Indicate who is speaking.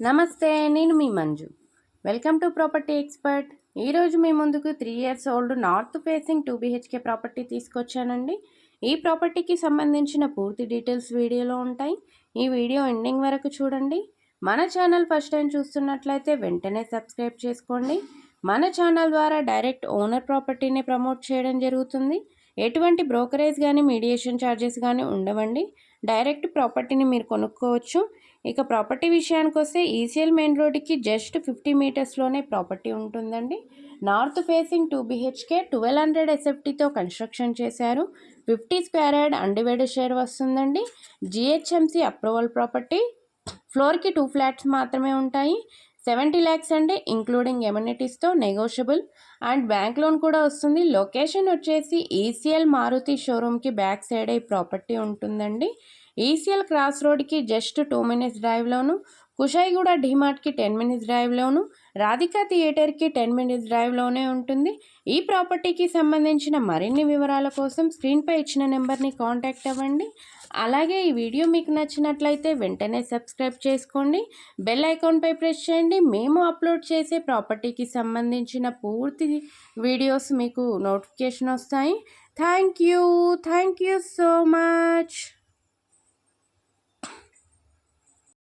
Speaker 1: నమస్తే నేను మీ Manju. Welcome to property expert ఈరోజు మీ ముందుకు three years old north facing two BHK property తీసుకొచ్చానండి. ఈ ప్రాపర్టీకి సంబంధించిన పూర్తి డీటెయిల్స్ వీడియోలో ఉంటాయి. ఈ వీడియో ఎండింగ్ వరకు చూడండి. మన ఛానల్ ఫస్ట్ టైం చూస్తున్నట్లయితే వెంటనే సబ్స్క్రైబ్ చేసుకోండి. మన ఛానల్ ద్వారా డైరెక్ట్ ఓనర్ ప్రాపర్టీని ప్రమోట్ చేయడం జరుగుతుంది. ఎటువంటి బ్రోకరేజ్ కానీ మీడియేషన్ ఛార్జెస్ కానీ ఉండవండి. డైరెక్ట్ ప్రాపర్టీని మీరు కొనుక్కోవచ్చు. ఇక ప్రాపర్టీ విషయానికి వస్తే ఈసీఎల్ మెయిన్ రోడ్డుకి జస్ట్ ఫిఫ్టీ మీటర్స్లోనే ప్రాపర్టీ ఉంటుందండి. North facing two BHK twelve hundred ఎస్ఎఫ్టీతో construction చేశారు. Fifty square yard undivided share వస్తుందండి. GHMC approval property. ఫ్లోర్కి టూ ఫ్లాట్స్ మాత్రమే ఉంటాయి. సెవెంటీ ల్యాక్స్ అండి ఇంక్లూడింగ్ ఎమ్యూనిటీస్తో నెగోషియబుల్. అండ్ బ్యాంక్ లోన్ కూడా వస్తుంది. లొకేషన్ వచ్చేసి ఈసీఎల్ మారుతి షోరూమ్కి బ్యాక్ సైడ్ ఈ ప్రాపర్టీ ఉంటుందండి. ఈసీఎల్ క్రాస్ రోడ్కి జస్ట్ టూ మినిట్స్ డ్రైవ్లోను కుషాయిగూడ డిమార్ట్కి టెన్ మినిట్స్ డ్రైవ్లోను రాధికా థియేటర్కి టెన్ మినిట్స్ డ్రైవ్లోనే ఉంటుంది. ఈ ప్రాపర్టీకి సంబంధించిన మరిన్ని వివరాల కోసం స్క్రీన్పై ఇచ్చిన నెంబర్ని కాంటాక్ట్ అవ్వండి. అలాగే ఈ వీడియో మీకు నచ్చినట్లయితే వెంటనే సబ్స్క్రైబ్ చేసుకోండి. బెల్ ఐకాన్పై ప్రెస్ చేయండి. మేము అప్లోడ్ చేసే ప్రాపర్టీకి సంబంధించిన పూర్తి వీడియోస్ మీకు నోటిఫికేషన్ వస్తాయి. Thank you. Thank you so much.